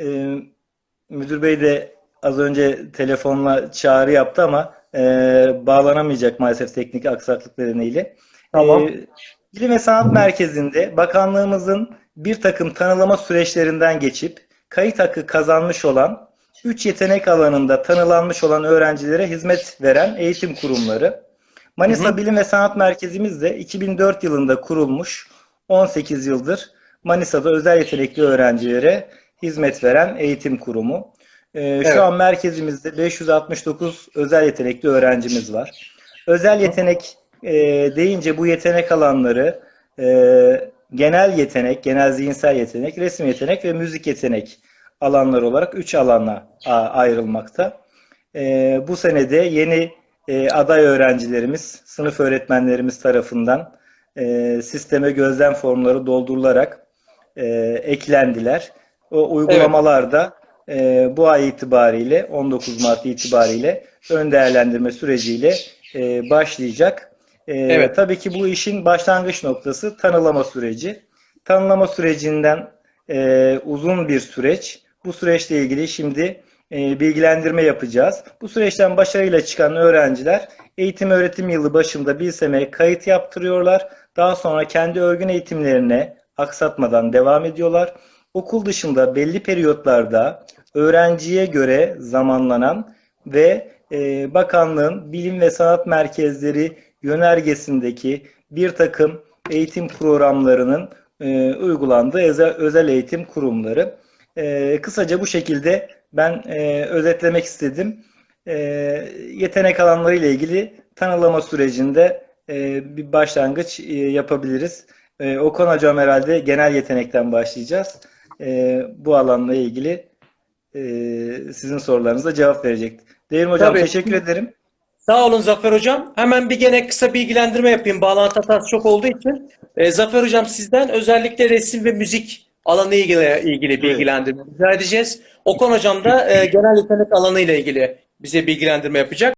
Ee, müdür bey de az önce telefonla çağrı yaptı ama e, bağlanamayacak maalesef teknik aksaklık nedeniyle. Tamam. Ee, Bilim ve Sanat Merkezi'nde bakanlığımızın bir takım tanılama süreçlerinden geçip kayıt hakkı kazanmış olan 3 yetenek alanında tanılanmış olan öğrencilere hizmet veren eğitim kurumları. Manisa Hı hı. Bilim ve Sanat Merkezimiz de 2004 yılında kurulmuş 18 yıldır Manisa'da özel yetenekli öğrencilere hizmet veren eğitim kurumu. Ee, Evet. Şu an merkezimizde 569 özel yetenekli öğrencimiz var. Özel yetenek e, deyince bu yetenek alanları e, genel yetenek, genel zihinsel yetenek, resim yetenek ve müzik yetenek alanları olarak 3 alana ayrılmakta. E, bu senede yeni e, aday öğrencilerimiz, sınıf öğretmenlerimiz tarafından e, sisteme gözlem formları doldurularak e, eklendiler. O uygulamalar da e, bu ay itibariyle 19 Mart itibariyle ön değerlendirme süreciyle e, başlayacak. E, Evet. Tabii ki bu işin başlangıç noktası tanılama süreci. Tanılama sürecinden e, uzun bir süreç. Bu süreçle ilgili şimdi e, bilgilendirme yapacağız. Bu süreçten başarıyla çıkan öğrenciler eğitim öğretim yılı başında Bilsem'e kayıt yaptırıyorlar. Daha sonra kendi örgün eğitimlerine aksatmadan devam ediyorlar. Okul dışında belli periyotlarda öğrenciye göre zamanlanan ve e, bakanlığın bilim ve sanat merkezleri yönergesindeki bir takım eğitim programlarının e, uygulandığı özel, özel eğitim kurumları. E, kısaca bu şekilde ben e, özetlemek istedim. E, yetenek alanları ile ilgili tanılama sürecinde e, bir başlangıç e, yapabiliriz. E, Okan Hocam herhalde genel yetenekten başlayacağız. E, bu alanla ilgili e, sizin sorularınıza cevap verecek. Devrim Hocam Tabii. teşekkür ederim. Sağ olun Zafer Hocam. Hemen bir gene kısa bilgilendirme yapayım. Bağlantı hatası çok olduğu için. Ee, Zafer Hocam sizden özellikle resim ve müzik alanı ilgili, ilgili bilgilendirme rica edeceğiz. Okan Hocam da e, genel yetenek alanı ile ilgili bize bilgilendirme yapacak.